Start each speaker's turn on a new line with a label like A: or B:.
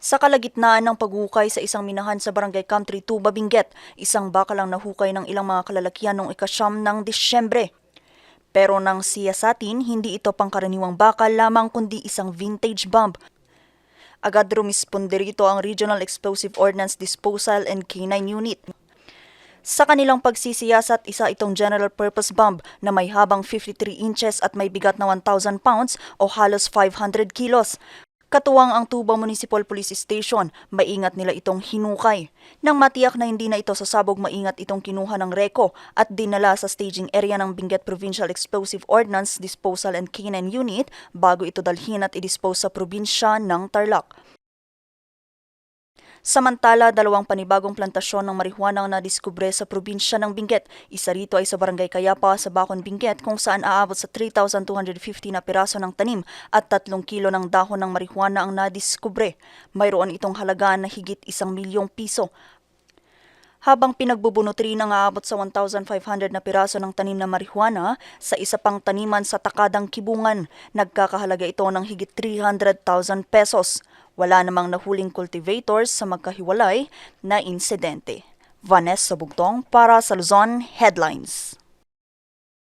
A: Sa kalagitnaan ng paghukay sa isang minahan sa Barangay Country 2, Babinget, isang baka lang nahukay ng ilang mga kalalakihan noong ikasyam ng Disyembre. Pero nang siyasatin, hindi ito pangkaraniwang bakal lamang kundi isang vintage bomb. Agad rumisponde rito ang Regional Explosive Ordnance Disposal and K9 Unit. Sa kanilang pagsisiyasat, isa itong general purpose bomb na may habang 53 inches at may bigat na 1,000 pounds o halos 500 kilos. Katuwang ang Tuba Municipal Police Station, maingat nila itong hinukay. Nang matiyak na hindi na ito sasabog, maingat itong kinuha ng reko at dinala sa staging area ng Benguet Provincial Explosive Ordnance Disposal and K9 Unit bago ito dalhin at i-dispose sa probinsya ng Tarlac. Samantala, dalawang panibagong plantasyon ng marihuana ang nadiskubre sa probinsya ng Benguet. Isa rito ay sa Barangay Kayapa sa Bacon, Benguet kung saan aabot sa 3,250 na piraso ng tanim at 3 kilo ng dahon ng marihuana ang nadiskubre. Mayroon itong halagaan na higit isang milyong piso. Habang pinagbubunot rin ang aabot sa 1,500 na piraso ng tanim na marihuana sa isa pang taniman sa Takadang Kibungan, nagkakahalaga ito ng higit 300,000 pesos. Wala namang nahuling cultivators sa magkahiwalay na insidente. Vanessa Bugtong para sa Luzon Headlines.